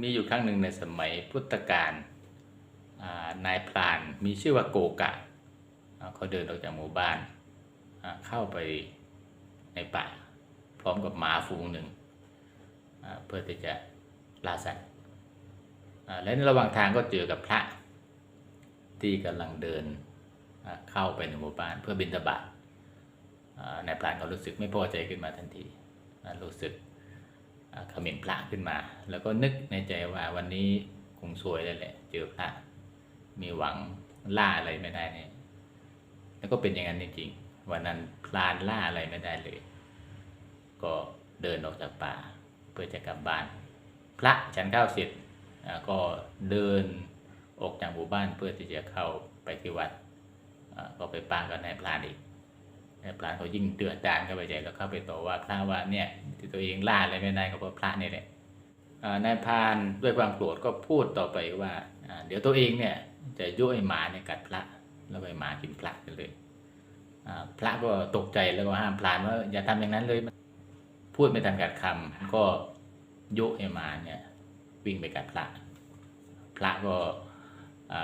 มีอยู่ครั้งหนึ่งในสมัยพุทธกาลนายพรานมีชื่อว่าโกกะเขาเดินออกจากหมู่บ้านเข้าไปในป่า พร้อมกับหมาฝูงหนึ่งเพื่อที่จะล่าสัตว์และในระหว่างทางก็เจอกับพระ ที่กำลังเดินเข้าไปในหมู่บ้านเพื่อบิณฑบาตนายพรานก็รู้สึกไม่พอใจขึ้นมาทันทีรู้สึก เขมิ้นพระขึ้นมา แล้วก็นึกในใจว่าวันนี้คงสวยแล้วแหละ เจอพระ มีหวังล่าอะไรไม่ได้เนี่ย แล้วก็เป็นอย่างนั้นจริงๆวันนั้นพลานล่าอะไรไม่ได้เลย ก็เดินออกจากป่า เพื่อจะกลับบ้าน พระฉันข้าวเสร็จก็เดินออกจากหมู่บ้านเพื่อที่จะเข้าไปที่วัดก็ไปป้ากันายพรานอีก พรานเขายิ่งเดือดดานเข้าไปใจแล้วเข้าไปต่อว่าพระว่าเนี่ยที่ตัวเองล่าอะไรไม่ได้ก็เพราะพระเนี่ยแหละนายพานด้วยความโกรธก็พูดต่อไปว่าเดี๋ยวตัวเองเนี่ยจะยุ่ยหมาเนี่ยกัดพระแล้วไปหมากินพระกันเลยพระก็ตกใจแล้วก็ห้ามพรานว่าอย่าทำอย่างนั้นเลยพูดไม่ทันกัดคำก็ยุให้หมาเนี่ยวิ่งไปกัดพระ พระก็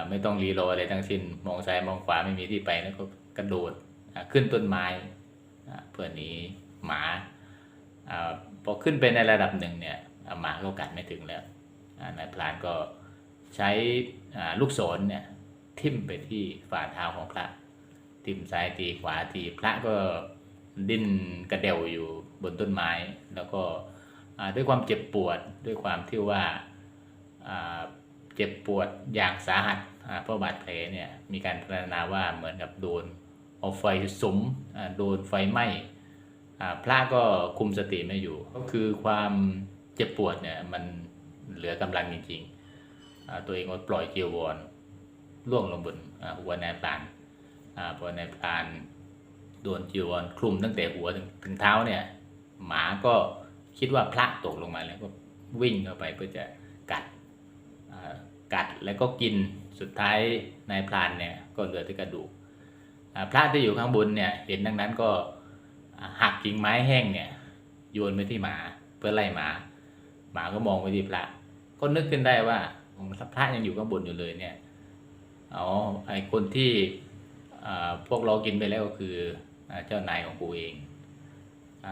ไม่ต้องรีรออะไรทั้งสิ้นมองซ้ายมองขวาไม่มีที่ไปแล้วก็กระโดด ขึ้นต้นไม้เพื่อหนีหมาอพอขึ้นไปในระดับหนึ่งเนี่ยหมาก็กัดไม่ถึงแล้วนายพรานก็ใช้ลูกศรเนี่ยทิ่มไปที่ฝ่าเท้าของพระ ทิ่มซ้ายทีขวาทีพระก็ดิ้นกระเดวอยู่บนต้นไม้ แล้วก็ด้วยความเจ็บปวดด้วยความที่ว่าเจ็บปวดอย่างสาหัสเพราะบาดแผลเนี่ยมีการพรรณนาว่าเหมือนกับโดน เอาไฟสมโดนไฟไหม้พระก็คุมสติไม่อยู่ ก็คือความเจ็บปวดเนี่ยมันเหลือกำลังจริงๆตัวเองก็ปล่อยเจียววรล่วงลงบนอ่าหัวนายพรานอ่าพอนายพรานโดนจีวรคลุมตั้งแต่หัวถึงถึงเท้าเนี่ย หมาก็คิดว่าพระตกลงมาแล้วก็วิ่งเข้าไปเพื่อจะกัดกัดแล้วก็กินสุดท้ายนายพรานเนี่ยก็เหลือแต่กระดูก พระที่อยู่ข้างบนเนี่ยเห็นดังนั้นก็หักกิ่งไม้แห้งเนี่ยโยนไปที่หมาเพื่อไล่หมา หมาก็มองไปที่พระ ก็นึกขึ้นได้ว่าพระยังอยู่ข้างบนอยู่เลยเนี่ยอ๋อไอคนที่พวกเรากินไปแล้วก็คือเจ้านายของกูเองอ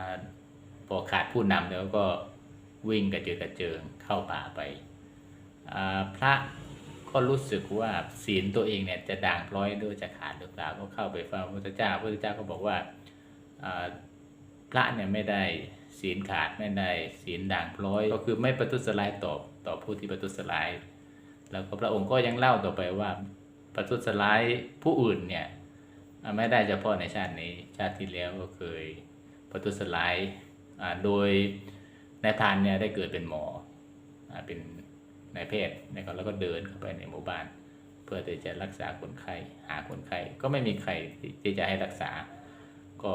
พอขาดผู้นำแล้วก็วิ่งกระเจิดกระเจิงเข้าป่าไปพระ ก็รู้สึกว่าศีลตัวเองเนี่ยจะด่างพร้อยด้วยจะขาดหรือเปล่าก็เข้าไปเฝ้าพระพุทธเจ้าพระพุทธเจ้าก็บอกว่าพระเนี่ยไม่ได้ศีลขาดไม่ได้ศีลด่างพร้อย ก็คือไม่ประทุษร้ายต่อต่อผู้ที่ประทุษร้าย แล้วก็พระองค์ก็ยังเล่าต่อไปว่าประทุษร้ายผู้อื่นเนี่ยไม่ได้เฉพาะในชาตินี้ชาติที่แล้วก็เคยประทุษร้ายโดยนายพรานเนี่ยได้เกิดเป็นหมออเป็น นายแพทย์นะครับแล้วก็เดินเข้าไปในหมู่บ้าน เพื่อที่จะรักษาคนไข้หาคนไข้ก็ไม่มีใครที่จะให้รักษา ก็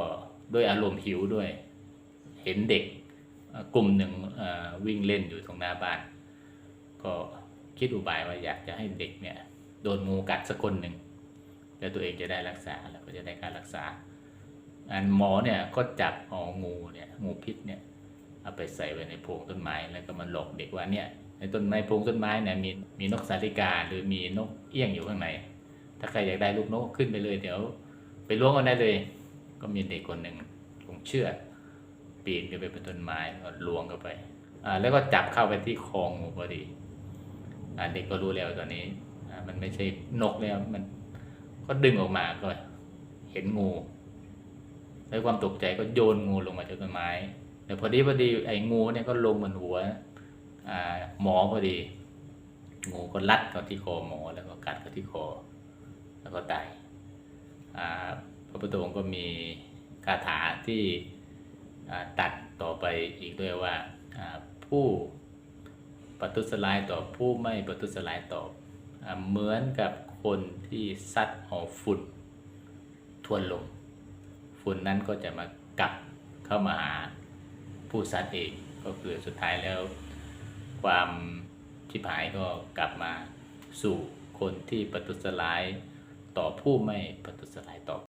ด้วยอารมณ์หิวด้วย เห็นเด็กกลุ่มหนึ่งวิ่งเล่นอยู่ตรงหน้าบ้าน ก็คิดอุบายว่าอยากจะให้เด็กเนี่ยโดนงูกัดสักคนหนึ่งแล้วตัวเองจะได้รักษาแล้วก็จะได้การรักษา อันหมอเนี่ยก็จับเอางูเนี่ยงูพิษเนี่ยเอาไปใส่ไว้ในโพรงต้นไม้แล้วก็มาหลอกเด็กว่าเนี่ย ในต้นไม้พงต้นไม้เนี่ยมีมีนกสาลิกาหรือมีนกเอี้ยงอยู่ข้างในถ้าใครอยากได้ลูกนกขึ้นไปเลย เดี๋ยว ไปล้วงกันได้เลย ก็มีเด็กคนหนึ่งคงเชื่อปีนขึ้นไปบนต้นไม้ล้วก็ล้วงเข้าไปอ่าแล้วก็จับเข้าไปที่คองงูพอดีอ่าเด็กก็รู้แล้วตอนนี้อ่ามันไม่ใช่นกแล้วมันก็ดึงออกมาก็เห็นงูด้วยความตกใจก็โยนงูลงมาจากต้นไม้แต่พอดีพอดีไอ้งูเนี่ยก็ลงบนหัว หมอพอดี งูก็รัดเข้าที่คอหมอแล้วก็กัดเข้าที่คอแล้วก็ตายพระพุทธองค์ก็มีคาถาที่ตัดต่อไปอีกด้วยว่าผู้ปฏิสลายต่อผู้ไม่ปฏิสลายต่ออเหมือนกับคนที่ซัดเอฝุ่นทวนลมฝุ่นนั้นก็จะมากลับเข้ามาหาผู้ซัดเองก็คือสุดท้ายแล้ว ความชิบหายก็กลับมาสู่คนที่ประทุษร้ายต่อผู้ไม่ประทุษร้ายต่อ